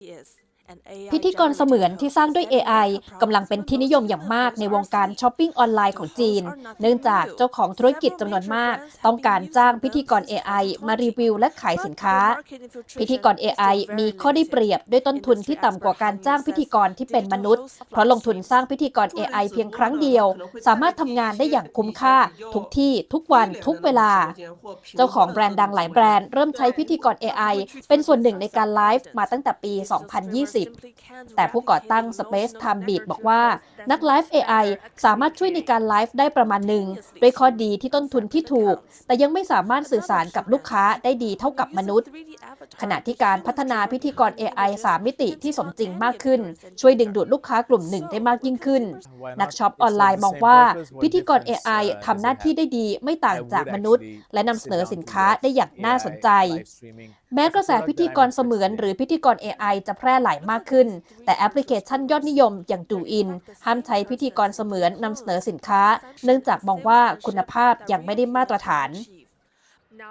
Yes. พิธีกรเสมือนที่สร้างด้วย AI กำลังเป็นที่นิยมอย่างมากในวงการช้อปปิ้งออนไลน์ของจีน เนื่องจากเจ้าของธุรกิจจำนวนมาก ต้องการจ้างพิธีกร AI มารีวิวและขายสินค้า พิธีกร AI มีข้อได้เปรียบด้วยต้นทุนที่ต่ำกว่าการจ้างพิธีกรที่เป็นมนุษย์ เพราะลงทุนสร้างพิธีกร AI เพียงครั้งเดียว สามารถทำงานได้อย่างคุ้มค่า ทุกที่ทุกวันทุกเวลา เจ้าของแบรนด์ดังหลายแบรนด์เริ่มใช้พิธีกร AI เป็นส่วนหนึ่งในการไลฟ์มาตั้งแต่ปี 2020แต่ผู้ก่อตั้ง Space Time Beat บอกว่า นักไลฟ์ AI สามารถช่วยในการไลฟ์ได้ประมาณหนึ่งด้วยข้อดีที่ต้นทุนที่ถูก แต่ยังไม่สามารถสื่อสารกับลูกค้าได้ดีเท่ากับมนุษย์ ขณะที่การพัฒนาพิธีกร AI 3 มิติที่สมจริงมากขึ้น ช่วยดึงดูดลูกค้ากลุ่มหนึ่งได้มากยิ่งขึ้น นักช็อปออนไลน์มองว่าพิธีกร AI ทำหน้าที่ได้ดีไม่ต่างจากมนุษย์ และนำเสนอสินค้าได้อย่างน่าสนใจ แม้กระแสพิธีกรเสมือนหรือพิธีกร AI จะแพร่หลายมากขึ้น แต่แอปพลิเคชันยอดนิยมอย่างดูอินห้ามใช้พิธีกรเสมือนนำเสนอสินค้า เนื่องจากมองว่าคุณภาพยังไม่ได้มาตรฐาน